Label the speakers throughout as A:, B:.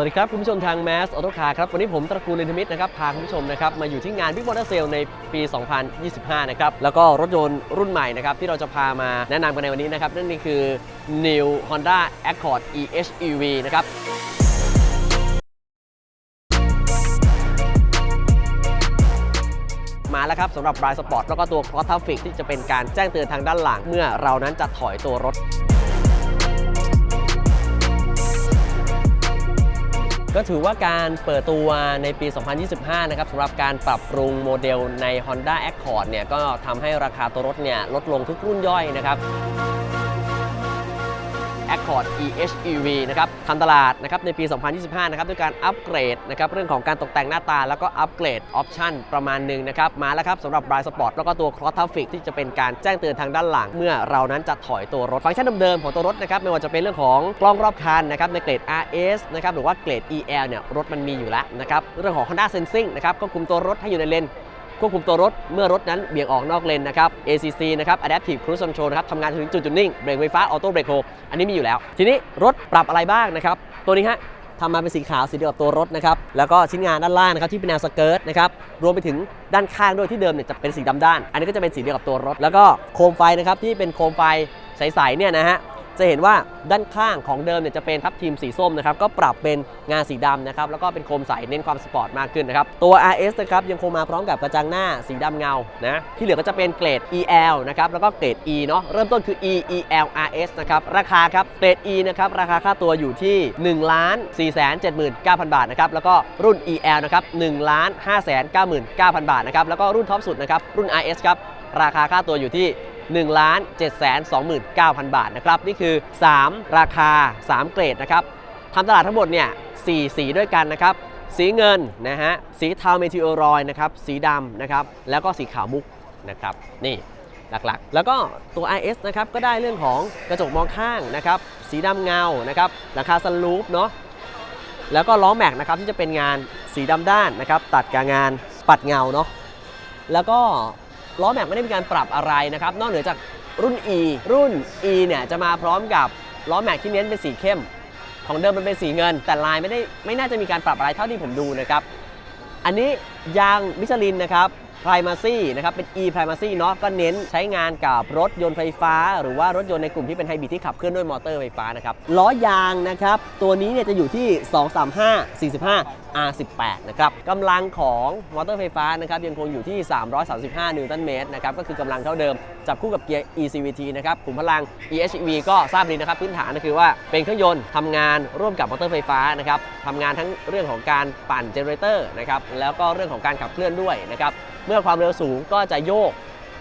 A: วัสดีครับ คุณผู้ชมทาง Mass Auto Car ครับ วันนี้ผมตระกูลเลนทมิตรนะครับ พาคุณผู้ชมนะครับ มาอยู่ที่งาน Big Motor Sale ในปี 2025 นะครับ แล้วก็รถยนต์รุ่นใหม่นะครับ ที่เราจะพามาแนะนำกันในวันนี้นะครับ นั่นนี่คือ New Honda Accord EHEV นะครับมาแล้วครับสำหรับ Blind Spot แล้วก็ตัว Cross Traffic ที่จะเป็นการแจ้งเตือนทางด้านหลัง เมื่อเรานั้นจะถอยตัวรถ ก็ถือว่าการเปิดตัวในปี 2025 นะครับสำหรับการปรับปรุงโมเดลใน Honda Accord เนี่ยก็ทำให้ราคาตัวรถเนี่ยลดลงทุกรุ่นย่อยนะครับ Accord EHEV นะครับทำตลาดนะครับในปี 2025 นะครับด้วยการอัปเกรดนะครับเรื่องของการตกแต่งหน้าตา แล้วก็อัปเกรดออปชันประมาณหนึ่งนะครับมาแล้วครับสำหรับ Blind Spot แล้วก็ตัว Cross Traffic ที่จะเป็นการแจ้งเตือนทางด้านหลัง เมื่อเรานั้นจะถอยตัวรถฟังก์ชันเดิมๆของตัวรถนะครับไม่ว่าจะเป็นเรื่องของกล้องรอบคันนะครับในเกรด RS นะครับหรือว่าเกรด EL เนี่ยรถมันมีอยู่แล้วนะครับเรื่องของ Honda Sensing นะครับควบคุมตัวรถให้อยู่ในเลน ควบคุมตัวรถเมื่อรถนั้นเบี่ยงออกนอกเลนนะครับ ACC นะครับ Adaptive Cruise Control นะครับทำงานถึงจุดจุดนิ่งเบรกไฟฟ้าออโต้เบรกโฮอันนี้มีอยู่แล้ว ทีนี้รถปรับอะไรบ้างนะครับ ตัวนี้ฮะทำมาเป็นสีขาวสีเดียวกับตัวรถนะครับ แล้วก็ชิ้นงานด้านล่างนะครับที่เป็นแนวสเกิร์ตนะครับ รวมไปถึงด้านข้างด้วยที่เดิมเนี่ยจะเป็นสีดำด้าน อันนี้ก็จะเป็นสีเดียวกับตัวรถ แล้วก็โคมไฟนะครับที่เป็นโคมไฟใสๆเนี่ยนะฮะ จะเห็นว่าด้านข้างของเดิมเนี่ยจะเป็นทับทีมสีส้มนะครับก็ปรับเป็นงานสีดำนะครับแล้วก็เป็นโคมใสเน้นความสปอร์ตมากขึ้นนะครับตัว RS นะครับยังคงมาพร้อมกับกระจังหน้าสีดำเงานะที่เหลือก็จะเป็นเกรด EL นะครับแล้วก็เกรด E เนาะเริ่มต้นคือ E EL RS นะครับราคาครับเกรด E นะครับราคาค่าตัวอยู่ที่1ล้าน4 7 9 0 0 0 บาทนะครับแล้วก็รุ่น EL นะครับ1ล้าน5 9 9 0 0 0 บาทนะครับแล้วก็รุ่นท็อปสุดนะครับรุ่น RS ครับราคาค่าตัวอยู่ที่ 1 7 2 9 0 0 0 บาทนะครับนี่คือ 3 ราคา 3 เกรดนะครับทำตลาดทั้งหมดเนี่ย4สีด้วยกันนะครับ สีเงินนะฮะสีเทาเมทิโอรอยนะครับสีดำนะครับแล้วก็สีขาวมุกนะครับนี่หลักๆ แล้วก็ตัว IS นะครับก็ได้เรื่องของกระจกมองข้างนะครับสีดำเงานะครับหลังคาซันรูฟเนาะแล้วก็ล้อแม็กนะครับที่จะเป็นงานสีดำด้านนะครับตัดกับงานปัดเงาเนาะแล้วก็ ล้อแม็กไม่ได้มีการปรับอะไรนะครับ นอกเหนือจากรุ่น E รุ่น E เนี่ยจะมาพร้อมกับล้อแม็กที่เน้นเป็นสีเข้ม ของเดิมมันเป็นสีเงิน แต่ลายไม่ได้ไม่น่าจะมีการปรับอะไรเท่าที่ผมดูนะครับ อันนี้ยางมิชลินนะครับ Primacy นะครับ เป็น E Primacy เนาะก็เน้นใช้งานกับรถยนต์ไฟฟ้า หรือว่ารถยนต์ในกลุ่มที่เป็นไฮบริดที่ขับเคลื่อนด้วยมอเตอร์ไฟฟ้านะครับล้อยางนะครับ ตัวนี้เนี่ยจะอยู่ที่ 235 45 R18 นะครับกำลังของมอเตอร์ไฟฟ้านะครับยังคงอยู่ที่ 335 นิวตันเมตรนะครับก็คือกำลังเท่าเดิม จับคู่กับเกียร์ ECVT นะครับขุมพลัง EHEV ก็ทราบดีนะครับพื้นฐานก็คือว่าเป็นเครื่องยนต์ทำงานร่วมกับมอเตอร์ไฟฟ้านะครับทำงานทั้งเรื่องของการปั่นเจเนเรเตอร์นะครับแล้วก็เรื่องของการขับเคลื่อนด้วยนะครับเมื่อความเร็วสูงก็จะโยก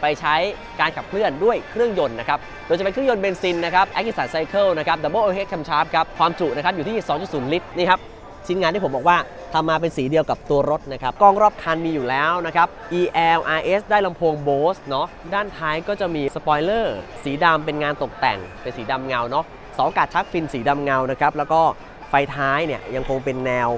A: ไปใช้การขับเคลื่อนด้วยเครื่องยนต์นะครับ โดยจะเป็นเครื่องยนต์เบนซินนะครับ a c t i v e Cycle นะครับ Double Overhead Camshaft ครับ ความจุนะครับอยู่ที่ 2.0 ลิตร นี่ครับ ชิ้นงานที่ผมบอกว่าทำมาเป็นสีเดียวกับตัวรถนะครับ กล้องรอบคันมีอยู่แล้วนะครับ EL RS ได้ลำโพง Bose เนาะ ด้านท้ายก็จะมีสปอยเลอร์สีดำเป็นงานตกแต่ง เป็นสีดำเงาเนาะเสาอากาศชักฟินสีดำเงานะครับ แล้วก็ไฟท้ายเนี่ยยังคงเป็นแนว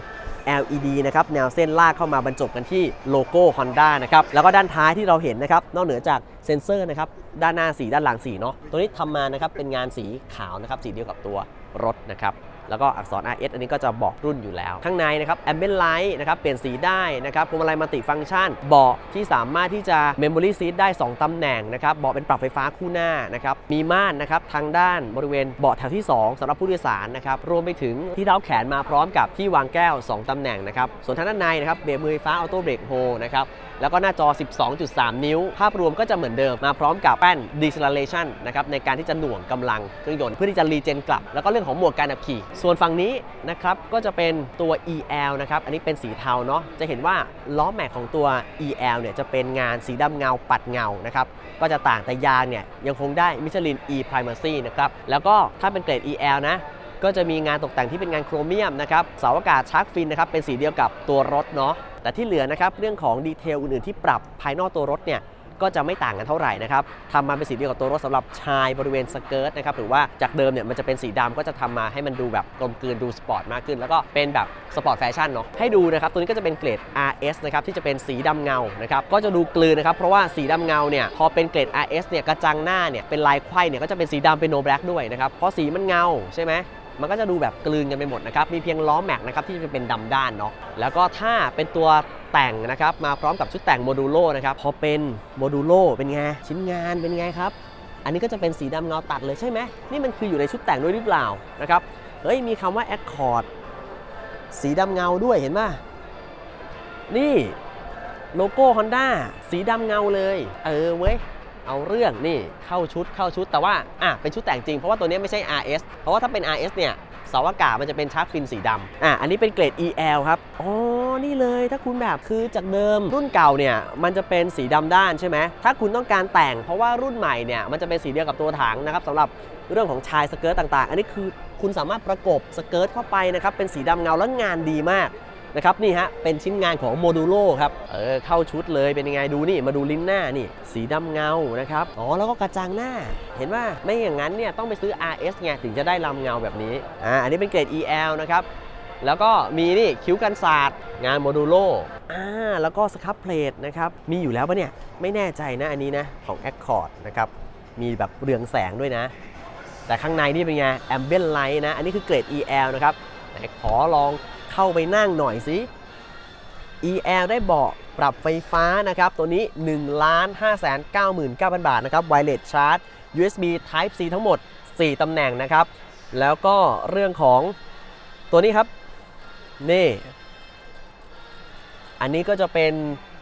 A: LED นะครับแนวเส้นลากเข้ามาบรรจบกันที่โลโก้ Honda นะครับแล้วก็ด้านท้ายที่เราเห็นนะครับนอกเหนือจากเซ็นเซอร์นะครับด้านหน้าสีด้านหลังสีเนาะตัวนี้ทำมานะครับเป็นงานสีขาวนะครับสีเดียวกับตัวรถนะครับ แล้วก็อักษร RS อันนี้ก็จะบอกรุ่นอยู่แล้ว ข้างในนะครับ Ambient Light นะครับเปลี่ยนสีได้นะครับพวงมาลัยมัลติฟังก์ชันเบาะที่สามารถที่จะ Memory Seat ได้ 2 ตำแหน่งนะครับเบาะเป็นปรับไฟฟ้าคู่หน้านะครับมีม่านนะครับทางด้านบริเวณเบาะแถวที่ 2สำหรับผู้โดยสารนะครับรวมไปถึงที่เท้าแขนมาพร้อมกับที่วางแก้ว 2 ตำแหน่งนะครับส่วนทางด้านในนะครับเบรกมือไฟฟ้าออโต้เบรกโฮนะครับ แล้วก็หน้าจอ 12.3 นิ้ว ภาพรวมก็จะเหมือนเดิมมาพร้อมกับแป้น deceleration นะครับในการที่จะหน่วงกำลังเครื่องยนต์เพื่อที่จะรีเจนกลับ แล้วก็เรื่องของโหมดการขับขี่ ส่วนฝั่งนี้นะครับก็จะเป็นตัว EL นะครับ อันนี้เป็นสีเทาเนาะจะเห็นว่าล้อแม็กของตัว EL เนี่ยจะเป็นงานสีดำเงาปัดเงานะครับก็จะต่างแต่ยางเนี่ยยังคงได้มิชลิน E Primacy นะครับแล้วก็ถ้าเป็นเกรด EL นะก็จะมีงานตกแต่งที่เป็นงานโครเมียมนะครับเสาอากาศชาร์กฟินนะครับเป็นสีเดียวกับตัวรถเนาะ แต่ที่เหลือนะครับเรื่องของดีเทลอื่นๆที่ปรับภายนอกตัวรถเนี่ยก็จะไม่ต่างกันเท่าไหร่นะครับทำมาเป็นสีเดียวกับตัวรถสำหรับชายบริเวณสเกิร์ตนะครับหรือว่าจากเดิมเนี่ยมันจะเป็นสีดำก็จะทำมาให้มันดูแบบกลมกลืนดูสปอร์ตมากขึ้น แล้วก็เป็นแบบสปอร์ตแฟชั่นเนาะให้ดูนะครับตัวนี้ก็จะเป็นเกรด RS นะครับที่จะเป็นสีดำเงานะครับก็จะดูกลืนนะครับเพราะว่าสีดำเงาเนี่ยพอเป็นเกรด RS เนี่ยกระจังหน้าเนี่ยเป็นลายไขว้เนี่ยก็จะเป็นสีดำเป็นโนแบล็กด้วยนะครับเพราะสีมันเงาใช่ไหม มันก็จะดูแบบกลืนกันไปหมดนะครับ มีเพียงล้อแม็กนะครับที่จะเป็นดำด้านเนาะ แล้วก็ถ้าเป็นตัวแต่งนะครับมาพร้อมกับชุดแต่งโมดูโลนะครับ พอเป็นโมดูโลเป็นไง ชิ้นงานเป็นไงครับ อันนี้ก็จะเป็นสีดำเงาตัดเลยใช่ไหม นี่มันคืออยู่ในชุดแต่งด้วยหรือเปล่านะครับ เฮ้ยมีคำว่า Accord สีดำเงาด้วยเห็นป่ะ นี่โลโก้ Honda สีดำเงาเลย เออเว้ย เอาเรื่องนี่เข้าชุดเข้าชุดแต่ว่าอะเป็นชุดแต่งจริงเพราะว่าตัวนี้ไม่ใช่ RS เพราะว่าถ้าเป็น RS เนี่ยเสาอากาศมันจะเป็นชาร์กฟินสีดำอะอันนี้เป็นเกรด EL ครับอ๋อนี่เลยถ้าคุณแบบคือจากเดิมรุ่นเก่าเนี่ยมันจะเป็นสีดำด้านใช่ไหมถ้าคุณต้องการแต่งเพราะว่ารุ่นใหม่เนี่ยมันจะเป็นสีเดียวกับตัวถังนะครับสำหรับเรื่องของชายสเกิร์ตต่างๆ อันนี้คือคุณสามารถประกบสเกิร์ตเข้าไปนะครับเป็นสีดำเงาแล้วงานดีมาก นะครับนี่ฮะเป็นชิ้นงานของโมดูโลครับเออเข้าชุดเลยเป็นยังไงดูนี่มาดูลิ้นหน้านี่ สีดำเงานะครับอ๋อแล้วก็กระจังหน้า เห็นว่าไม่อย่างนั้นเนี่ยต้องไปซื้อ RS ไงถึงจะได้ลำเงาแบบนี้อ่าอันนี้เป็นเกรด EL นะครับแล้วก็มีนี่คิ้วกันศาสตร์ งานโมดูโลอ่าแล้วก็สครับเพลทนะครับมีอยู่แล้วปะเนี่ยไม่แน่ใจนะอันนี้นะของ Accord นะครับมีแบบเรืองแสงด้วยนะ แต่ข้างในนี่เป็นไง Ambient Light นะ อันนี้คือเกรด EL นะครับขอลอง เข้าไปนั่งหน่อยสิ EL ได้เบาะปรับไฟฟ้านะครับ ตัวนี้ 1 5 9 9 0 0 0 บาทนะครับ Wireless Charge USB Type C ทั้งหมด 4 ตำแหน่งนะครับ แล้วก็เรื่องของตัวนี้ครับ นี่ อันนี้ก็จะเป็น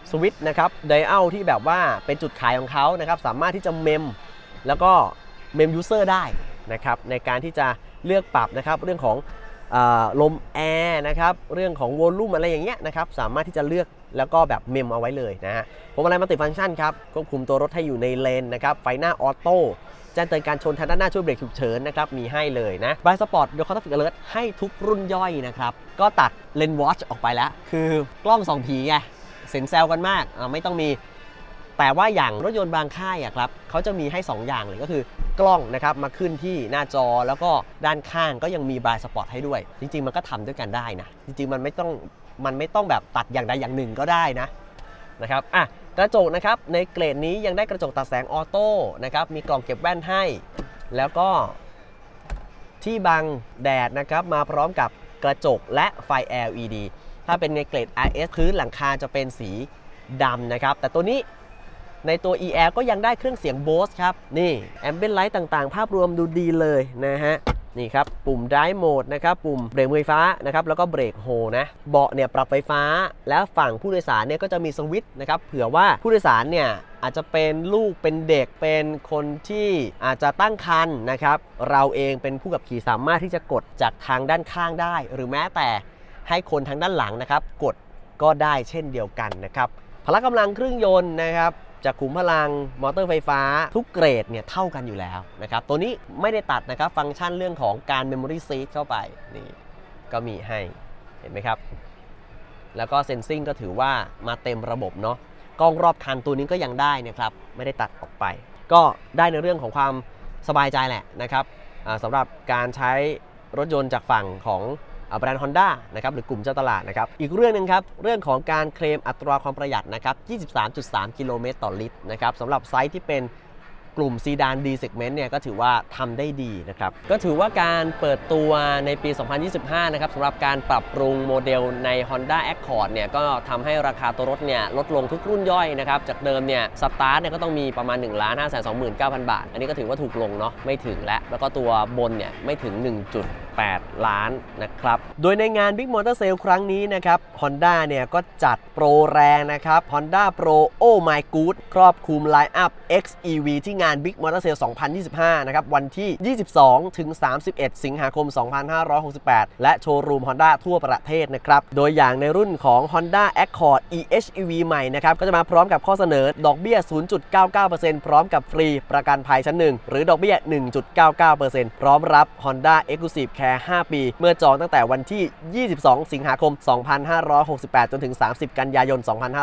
A: สวิตช์นะครับไดอัลที่แบบว่าเป็นจุดขายของเขานะครับ สามารถที่จะเมม แล้วก็เมมยูเซอร์ได้นะครับ ในการที่จะเลือกปรับนะครับเรื่องของ ลมแอร์นะครับเรื่องของวอลลุ่มอะไรอย่างเงี้ยนะครับสามารถที่จะเลือกแล้วก็แบบเมมเอาไว้เลยนะฮะผมอะไรมัลติฟังก์ชันครับควบคุมตัวรถให้อยู่ในเลนนะครับไฟหน้าออโต้แจ้งเตือนการชนทางด้านหน้าช่วยเบรกฉุกเฉินนะครับมีให้เลยนะบายสปอร์ตโดยคอร์ทัฟฟิกเลิร์ให้ทุกรุ่นย่อยนะครับก็ตัดเลนวอชออกไปแล้ว คือกล้องสองผีไงเซ็นแซวกันมากไม่ต้องมี แต่ว่าอย่างรถยนต์บางค่ายอะครับเขาจะมีให้ 2 อย่างเลยก็คือกล้องนะครับมาขึ้นที่หน้าจอแล้วก็ด้านข้างก็ยังมีบายสปอร์ตให้ด้วย จริง ๆ มันก็ทำด้วยกันได้นะ จริง ๆ มันไม่ต้องมันไม่ต้องแบบตัดอย่างใดอย่างหนึ่งก็ได้นะนะครับอะกระจกนะครับในเกรดนี้ยังได้กระจกตัดแสงออโต้นะครับมีกล่องเก็บแว่นให้ แล้วก็ที่บังแดดนะครับมาพร้อมกับกระจกและไฟ LED ถ้าเป็นในเกรด RS พื้นหลังคาจะเป็นสีดำนะครับ แต่ตัวนี้ ในตัว EL ก็ยังได้เครื่องเสียง Bose ครับ นี่ Ambient Light ต่างๆ ภาพรวมดูดีเลยนะฮะนี่ครับ ปุ่ม Drive Mode นะครับ ปุ่มเบรกมือไฟฟ้านะครับ แล้วก็เบรกโฮนะ เบาะเนี่ยปรับไฟฟ้า แล้วฝั่งผู้โดยสารเนี่ยก็จะมีสวิตช์นะครับ เผื่อว่าผู้โดยสารเนี่ยอาจจะเป็นลูกเป็นเด็กเป็นคนที่อาจจะตั้งครรภ์นะครับ เราเองเป็นผู้ขับขี่สามารถที่จะกดจากทางด้านข้างได้ หรือแม้แต่ให้คนทางด้านหลังนะครับ กดก็ได้เช่นเดียวกันนะครับพละกำลังเครื่องยนต์นะครับ จากขุมพลังมอเตอร์ไฟฟ้า ทุกเกรดเนี่ยเท่ากันอยู่แล้วนะครับ ตัวนี้ไม่ได้ตัดนะครับฟังก์ชันเรื่องของการ Memory Seat เข้าไปนี่ก็มีให้เห็นไหมครับ แล้วก็เซนซิงก็ถือว่ามาเต็มระบบเนาะกล้องรอบคันตัวนี้ก็ยังได้นะครับไม่ได้ตัดออกไป ก็ได้ในเรื่องของความสบายใจแหละนะครับสำหรับการใช้รถยนต์จากฝั่งของ แบรนด์ Honda นะครับหรือกลุ่มเจ้าตลาดนะครับอีกเรื่องหนึ่งครับ เรื่องของการเคลมอัตราความประหยัดนะครับ 23.3 กิโลเมตรต่อลิตรนะครับสำหรับไซส์ที่เป็น กลุ่มซีดาน D segment เนี่ยก็ถือว่าทำได้ดีนะครับก็ถือว่าการเปิดตัวในปี 2025 นะครับสำหรับการปรับปรุงโมเดลใน Honda Accord เนี่ยก็ทำให้ราคาตัวรถเนี่ยลดลงทุกรุ่นย่อยนะครับจากเดิมเนี่ยสตาร์ทเนี่ยก็ต้องมีประมาณ 1 5 2 9 0 0 0 บาท อันนี้ก็ถือว่าถูกลงเนาะไม่ถึงแล้วแล้วก็ตัวบนเนี่ยไม่ถึง 1.8 ล้านนะครับโดยในงาน Big Motor Sale ครั้งนี้นะครับ Honda เนี่ยก็จัดโปรแรงนะครับ Honda Pro Oh My Good ครอบคลุม Line Up XEV ที่งาน Big Motor Sale 2025 นะครับ วันที่ 22 ถึง 31 สิงหาคม 2568 และโชว์รูม Honda ทั่วประเทศนะครับ โดยอย่างในรุ่นของ Honda Accord EHEV ใหม่นะครับ ก็จะมาพร้อมกับข้อเสนอ ดอกเบี้ย 0.99%พร้อมกับฟรีประกันภัยชั้นหนึ่งหรือดอกเบี้ย 1.99%พร้อมรับ Honda Exclusive Care 5 ปี เมื่อจองตั้งแต่วันที่ 22 สิงหาคม 2568 จนถึง 30 กันยายน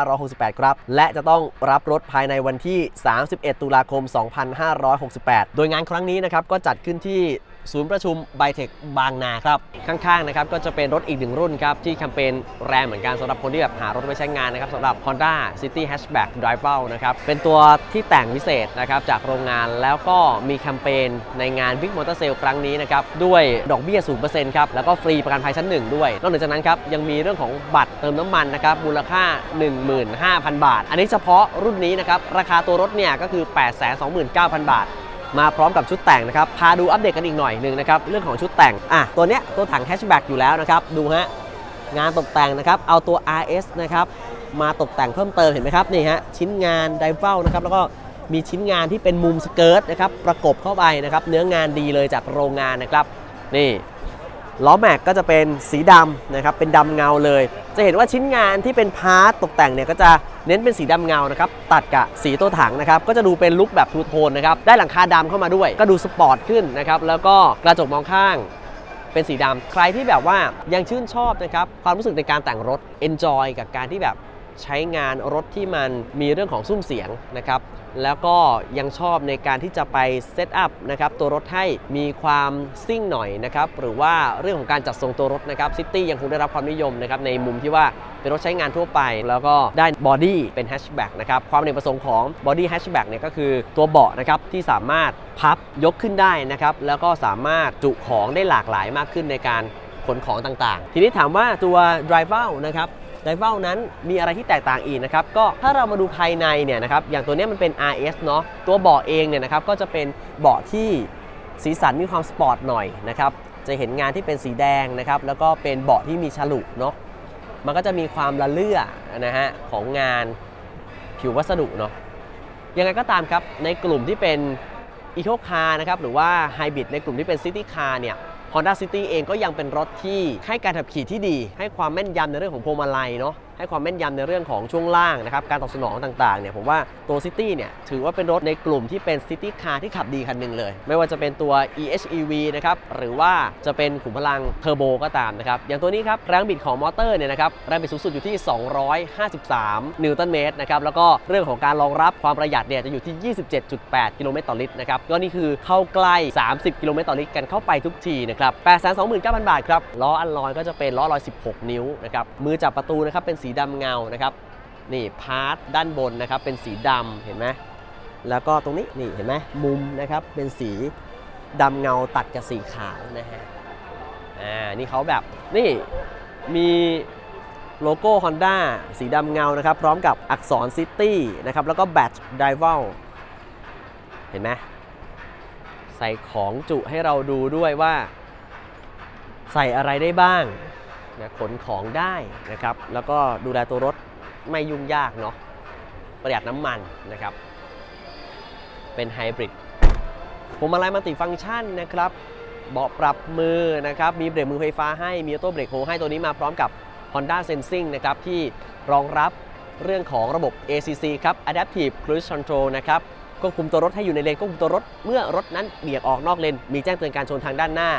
A: 2568 ครับ และจะต้องรับรถภายในวันที่ 31 ตุลาคม 2 2568 โดยงานครั้งนี้นะครับก็จัดขึ้นที่ ศูนย์ประชุมไบเทคบางนาครับ ข้างๆนะครับก็จะเป็นรถอีกหนึ่งรุ่นครับ ที่แคมเปญแรงเหมือนกันสำหรับคนที่แบบหารถไว้ใช้งานนะครับสำหรับ Honda City Hatchback Drive นะครับ เป็นตัวที่แต่งพิเศษนะครับจากโรงงานแล้วก็มีแคมเปญในงาน Big Motor Sale ครั้งนี้นะครับ ด้วยดอกเบี้ย 0%ครับ แล้วก็ฟรีประกันภัยชั้น 1 ด้วย นอกจากนั้นครับยังมีเรื่องของบัตรเติมน้ำมันนะครับมูลค่า 15,000 บาท อันนี้เฉพาะรุ่นนี้นะครับราคาตัวรถเนี่ยก็คือ 829,000 บาท มาพร้อมกับชุดแต่งนะครับ พาดูอัปเดตกันอีกหน่อยหนึ่งนะครับ เรื่องของชุดแต่ง อะ ตัวเนี้ยตัวถังแฮชแบ็กอยู่แล้วนะครับ ดูฮะ งานตกแต่งนะครับ เอาตัว RS นะครับ มาตกแต่งเพิ่มเติมเห็นไหมครับ นี่ฮะ ชิ้นงานไดเฟลนะครับ แล้วก็มีชิ้นงานที่เป็นมุมสเกิร์ตนะครับ ประกบเข้าไปนะครับ เนื้องานดีเลยจากโรงงานนะครับ นี่ ล้อแม็กก็จะเป็นสีดำนะครับ เป็นดำเงาเลย จะเห็นว่าชิ้นงานที่เป็นพาร์ตตกแต่งเนี่ยก็จะเน้นเป็นสีดำเงานะครับตัดกับสีตัวถังนะครับก็จะดูเป็นลุคแบบทูโทนนะครับได้หลังคาดำเข้ามาด้วย ก็ดูสปอร์ตขึ้นนะครับแล้วก็กระจกมองข้างเป็นสีดำใครที่แบบว่ายังชื่นชอบนะครับความรู้สึกในการแต่งรถ enjoy กับการที่แบบ ใช้งานรถที่มันมีเรื่องของซุ้มเสียงนะครับแล้วก็ยังชอบในการที่จะไปเซตอัพนะครับตัวรถให้มีความซิ่งหน่อยนะครับหรือว่าเรื่องของการจัดทรงตัวรถนะครับซิตี้ยังคงได้รับความนิยมนะครับในมุมที่ว่าเป็นรถใช้งานทั่วไป แล้วก็ได้บอดี้เป็นแฮชแบ็กนะครับความเอกประสงค์ของบอดี้แฮชแบ็กเนี่ยก็คือตัวเบาะนะครับที่สามารถพับยกขึ้นได้นะครับแล้วก็สามารถจุของได้หลากหลายมากขึ้นในการขนของต่างๆ ทีนี้ถามว่าตัว d r i v e r นะครับ ไดเวลนั้นมีอะไรที่แตกต่างอีกนะครับก็ถ้าเรามาดูภายในเนี่ยนะครับอย่างตัวนี้มันเป็น RS เนาะตัวเบาะเองเนี่ยนะครับก็จะเป็นเบาะที่สีสันมีความสปอร์ตหน่อยนะครับจะเห็นงานที่เป็นสีแดงนะครับแล้วก็เป็นเบาะที่มีฉลุเนาะมันก็จะมีความละเลื่อนะฮะของงานผิววัสดุเนาะยังไงก็ตามครับในกลุ่มที่เป็นอีโคคาร์นะครับหรือว่าไฮบริดในกลุ่มที่เป็นซิตี้คาร์เนี่ย Honda City เองก็ยังเป็นรถที่ให้การขับขี่ที่ดี ให้ความแม่นยำในเรื่องของพวงมาลัยเนาะ ให้ความแม่นยำในเรื่องของช่วงล่างนะครับการตอบสนองต่างๆเนี่ยผมว่าตัว City เนี่ยถือว่าเป็นรถในกลุ่มที่เป็น City Car ที่ขับดีคันหนึ่งเลย ไม่ว่าจะเป็นตัว EHEV นะครับหรือว่าจะเป็นขุมพลังเทอร์โบก็ตามนะครับอย่างตัวนี้ครับแรงบิดของมอเตอร์เนี่ยนะครับแรงบิดสูงสุดอยู่ที่ 253 นิวตันเมตรนะครับแล้วก็เรื่องของการรองรับความประหยัดเนี่ยจะอยู่ที่ 27.8 กิโลเมตรต่อลิตรนะครับก็นี่คือเข้าใกล้ 30 กิโลเมตรต่อลิตรกันเข้าไปทุกทีนะครับ829,000 บาทครับล้ออัลลอยก็จะเป็นล้อลอย 16 นิ้วนะครับมือจับประตูนะครับเป็นสีีดำเงานะครับนี่พาร์ทด้านบนนะครับเป็นสีดำเห็นไหมแล้วก็ตรงนี้นี่เห็นไหมมุมนะครับเป็นสีดำเงาตัดกับสีขาวนะฮะอ่านี่เขาแบบนี่มีโลโก้ Honda สีดำเงานะครับ พร้อมกับอักษร City นะครับ แล้วก็แบตไดเวลเห็นไหมใส่ของจุให้เราดูด้วยว่า ใส่อะไรได้บ้าง นะขนของได้นะครับ แล้วก็ดูแลตัวรถไม่ยุ่งยากเนาะประหยัดน้ำมันนะครับ เป็นไฮบริดพวงมาลัยมัลติฟังก์ชันนะครับเบาะปรับมือนะครับ มีเบรกมือไฟฟ้าให้ มีออโต้เบรกโฮให้ตัวนี้มาพร้อมกับ Honda Sensing นะครับ ที่รองรับเรื่องของระบบ ACC ครับ Adaptive Cruise Control นะครับควบคุมตัวรถให้อยู่ในเลนควบคุมตัวรถเมื่อรถนั้นเบี่ยงออกนอกเลน มีแจ้งเตือนการชนทางด้านหน้า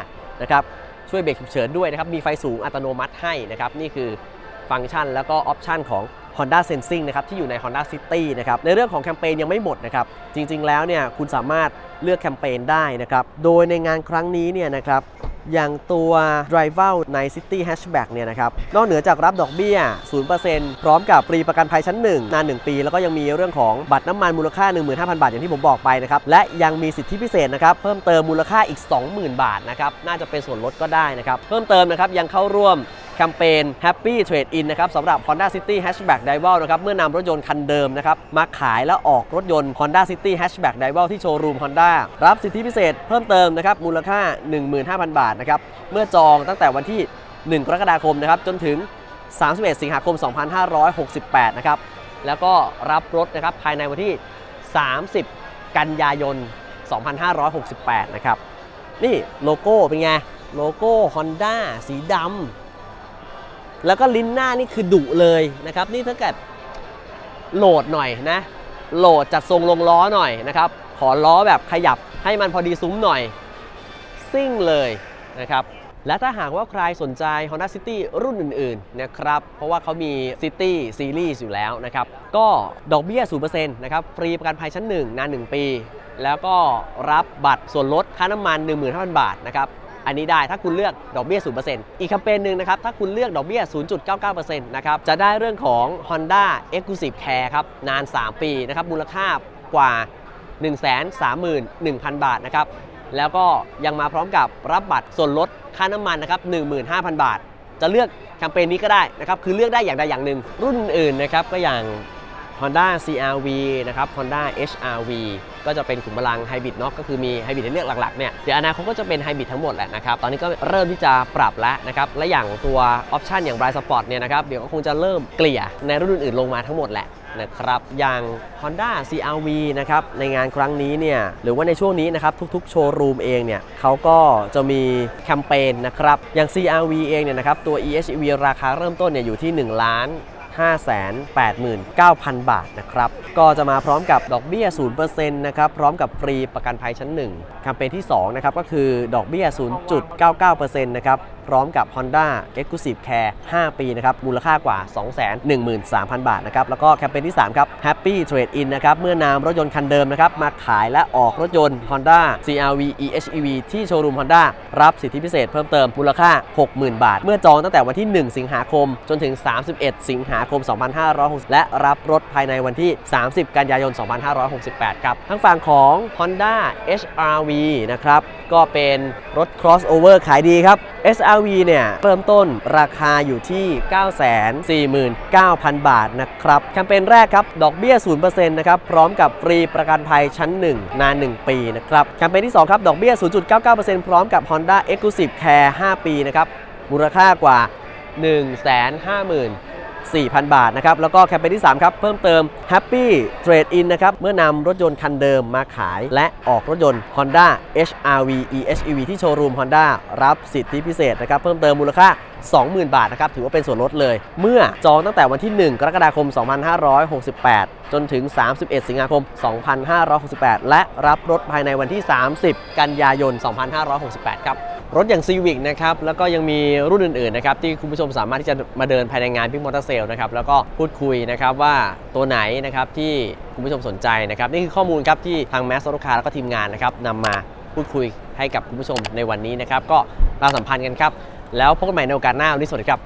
A: นะครับ ช่วยเบรกฉุกเฉินด้วยนะครับ มีไฟสูงอัตโนมัติให้นะครับ นี่คือฟังก์ชันแล้วก็ออปชันของ Honda Sensing นะครับที่อยู่ใน Honda City นะครับในเรื่องของแคมเปญยังไม่หมดนะครับ จริงๆแล้วเนี่ยคุณสามารถเลือกแคมเปญได้นะครับ โดยในงานครั้งนี้เนี่ยนะครับ อย่างตัว d r i v e r ใน City Hatchback เนี่ยนะครับ นอกเหนือจากรับดอกเบี้ย 0%พร้อมกับฟรีประกันภัยชั้น 1 นาน 1 ปี แล้วก็ยังมีเรื่องของบัตรน้ำมันมูลค่า 15,000 บาท อย่างที่ผมบอกไปนะครับ และยังมีสิทธิพิเศษนะครับ เพิ่มเติมมูลค่าอีก 20,000 บาทนะครับ น่าจะเป็นส่วนลดก็ได้นะครับ เพิ่มเติมนะครับยังเข้าร่วม แคมเปญ Happy Trade In นะครับสำหรับ Honda City Hatchback d i v a l นะครับเมื่อนำรถยนต์คันเดิมนะครับมาขายและออกรถยนต์ Honda City Hatchback d i v a l ที่โชว์รูม Honda รับสิทธิพิเศษเพิ่มเติมนะครับมูลค่า 15,000 บาทนะครับเมื่อจองตั้งแต่วันที่ 1 กรกฎาคมนะครับจนถึง 31 สิงหาคม 2568 นะครับแล้วก็รับรถนะครับภายในวันที่ 30 กันยายน 2568 นะครับนี่โลโก้เป็นไง โลโก้ Honda สีดำ แล้วก็ลิ้นหน้านี่คือดุเลยนะครับ นี่ถ้าเกิดโหลดหน่อยนะ โหลดจัดทรงลงล้อหน่อยนะครับ ขอล้อแบบขยับให้มันพอดีซุ้มหน่อย ซิ่งเลยนะครับ และถ้าหากว่าใครสนใจ Honda City รุ่นอื่นๆนะครับ เพราะว่าเขามี City Series อยู่แล้วนะครับ ก็ดอกเบี้ย 0%นะครับ ฟรีประกันภัยชั้น 1 นาน 1 ปี แล้วก็รับบัตรส่วนลดค่าน้ำมัน 15,000 บาทนะครับ อันนี้ได้ถ้าคุณเลือกดอกเบี้ย 0%อีกแคมเปญหนึ่งนะครับ ถ้าคุณเลือกดอกเบี้ย 0.99%นะครับ จะได้เรื่องของ Honda Exclusive Care ครับ นาน 3 ปีนะครับ มูลค่ากว่า 131,000 บาทนะครับ แล้วก็ยังมาพร้อมกับรับบัตรส่วนลดค่าน้ำมันนะครับ 15,000 บาท จะเลือกแคมเปญนี้ก็ได้นะครับ คือเลือกได้อย่างใดอย่างหนึ่ง รุ่นอื่นนะครับ ก็อย่าง Honda CRV นะครับ Honda HRV ก็จะเป็นขุมพลังไฮบริดเนาะก็คือมีไฮบริดให้เลือกหลักๆเนี่ยเดี๋ยวอนาคตก็จะเป็นไฮบริดทั้งหมดแหละนะครับ ตอนนี้ก็เริ่มที่จะปรับแล้วนะครับ และอย่างตัวออปชันอย่าง Bright Sport เนี่ยนะครับเดี๋ยวก็คงจะเริ่มเกลี่ยในรุ่นอื่นๆลงมาทั้งหมดแหละนะครับอย่าง Honda CRV นะครับในงานครั้งนี้เนี่ยหรือว่าในช่วงนี้นะครับทุกๆ โชว์รูมเองเนี่ยเขาก็จะมีแคมเปญนะครับอย่าง CRV เองเนี่ยนะครับตัว EHEV ราคาเริ่มต้นเนี่ยอยู่ที่ 1 ล้าน 589,000 บาทนะครับ ก็จะมาพร้อมกับดอกเบี้ย 0%นะครับ พร้อมกับฟรีประกันภัยชั้น 1 แคมเปญที่ 2 นะครับ ก็คือดอกเบี้ย 0.99%นะครับ พร้อมกับ Honda Exclusive Care 5 ปีนะครับ มูลค่ากว่า 213,000 บาทนะครับ แล้วก็แคมเปญที่ 3 ครับ Happy Trade In นะครับ เมื่อนำรถยนต์คันเดิมนะครับ มาขายและออกรถยนต์ Honda CRV EHEV ที่โชว์รูม Honda รับสิทธิพิเศษเพิ่มเติมมูลค่า 60,000 บาท เมื่อจองตั้งแต่วันที่ 1 สิงหาคมจนถึง 31 สิงหาคม 2560 และรับรถภายในวันที่ 30 กันยายน 2568 ครับ ทั้งฝั่งของ Honda HRV นะครับ ก็เป็นรถ crossover ขายดีครับ SRV เนี่ย เริ่มต้นราคาอยู่ที่ 949,000 บาทนะครับ แคมเปญแรกครับ ดอกเบี้ย 0%นะครับ พร้อมกับฟรีประกันภัยชั้น 1 นาน 1 ปีนะครับ แคมเปญที่ 2 ครับ ดอกเบี้ย 0.99%พร้อมกับ Honda Exclusive Care 5 ปีนะครับ มูลค่ากว่า 150,000 4,000 บาทนะครับ แล้วก็แคมเปญที่ 3 ครับ เพิ่มเติม Happy Trade In นะครับ เมื่อนำรถยนต์คันเดิมมาขาย และออกรถยนต์ Honda HRV EHEV ที่โชว์รูม Honda รับสิทธิพิเศษนะครับ เพิ่มเติมมูลค่า 20,000 บาทนะครับ ถือว่าเป็นส่วนลดเลย เมื่อจองตั้งแต่วันที่ 1 กรกฎาคม 2568 จนถึง 31 สิงหาคม 2568 และรับรถภายในวันที่ 30 กันยายน 2568 ครับ รถอย่าง c ีวิกนะครับแล้วก็ยังมีรุ่นอื่นๆนะครับที่คุณผู้ชมสามารถที่จะมาเดินภายในงานพิกมอเตอร์เซลนะครับแล้วก็พูดคุยนะครับว่าตัวไหนนะครับที่คุณผู้ชมสนใจนะครับนี่คือข้อมูลครับที่ทางแมสโซลูคาแล้วก็ทีมงานนะครับนำมาพูดคุยให้กับคุณผู้ชมในวันนี้นะครับก็เราสัมพันธ์กันครับ แล้วพบกันใหม่ในโอกาสหน้าวันนี้สวัสดีครับ